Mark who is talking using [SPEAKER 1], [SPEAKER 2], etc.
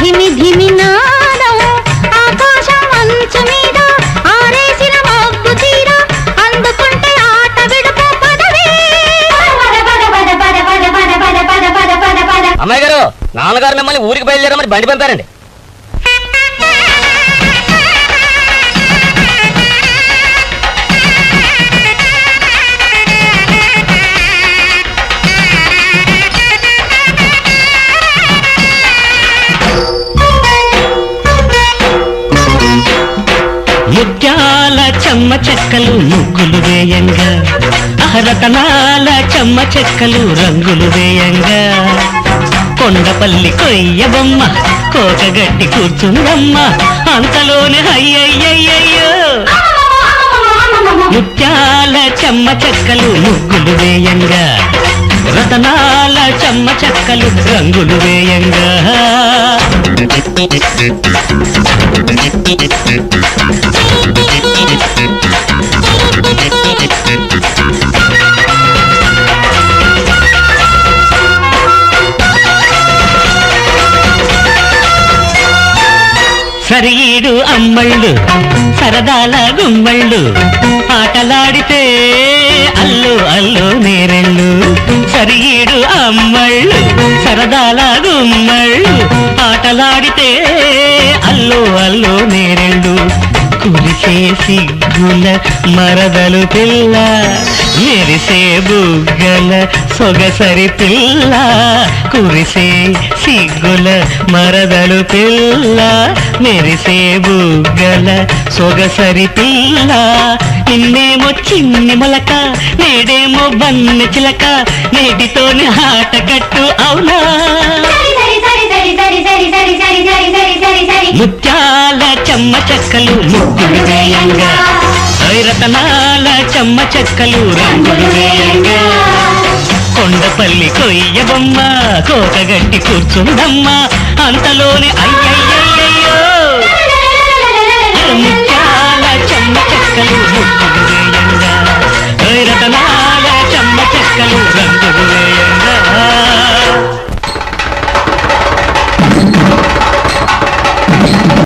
[SPEAKER 1] ధిమి ధిమి నాదం. ఆకాశం అంచు మీద ఆరేసిన మబ్బు చీర. అందుకుంటే ఆట విడుపు పదవి.
[SPEAKER 2] అమ్మాయి గారు నాన్నగారు మిమ్మల్ని ఊరికి బయలుదేరమని బండి పంపారండి.
[SPEAKER 3] చెమ్మ చెక్కలు ముగ్గులు వేయంగా. అహరతనాల చెమ్మ చెక్కలు రంగులు వేయంగా. కొండపల్లి కొయ్య బొమ్మ కోకగట్టి కూర్చుందమ్మ. అంతలోనే అయ్యయ్యయ్యో ముత్యాల చెమ్మ చెక్కలు ముగ్గులు వేయంగా. రతనాల చెమ్మ చెక్కలు రంగులు వేయంగా. సరీడు అమ్మళ్ళు సరదాల గుమ్మళ్ళు ఆటలాడితే అల్లు అల్లు అమ్మాయి అమ్మళ్ళు సరదాల గుమ్మళ్ళు ఆటలాడితే అల్లు అల్లు నేరెళ్ళు కురిసే రాగుల మరదలు పిల్ల మెరిసే బుగ్గల సొగసరి పిల్ల కురిసే సిగ్గుల మరదలు పిల్ల మెరిసే బుగ్గల సొగసరి పిల్ల. నిన్నేమో చిన్ని మొలక నేడేమో బన్న చిలక నేటితోని ఆట కట్టు అవునా? ముత్యాల చెమ్మ చెక్కలు ముగ్గులు వేయంగా రతనాల చెమ్మ చెక్కలు రంగులు వేయంగా. కొండపల్లి కొయ్య బొమ్మ కోతగట్టి కూర్చుందమ్మ. అంతలోనే అయ్యయ్యయ్యో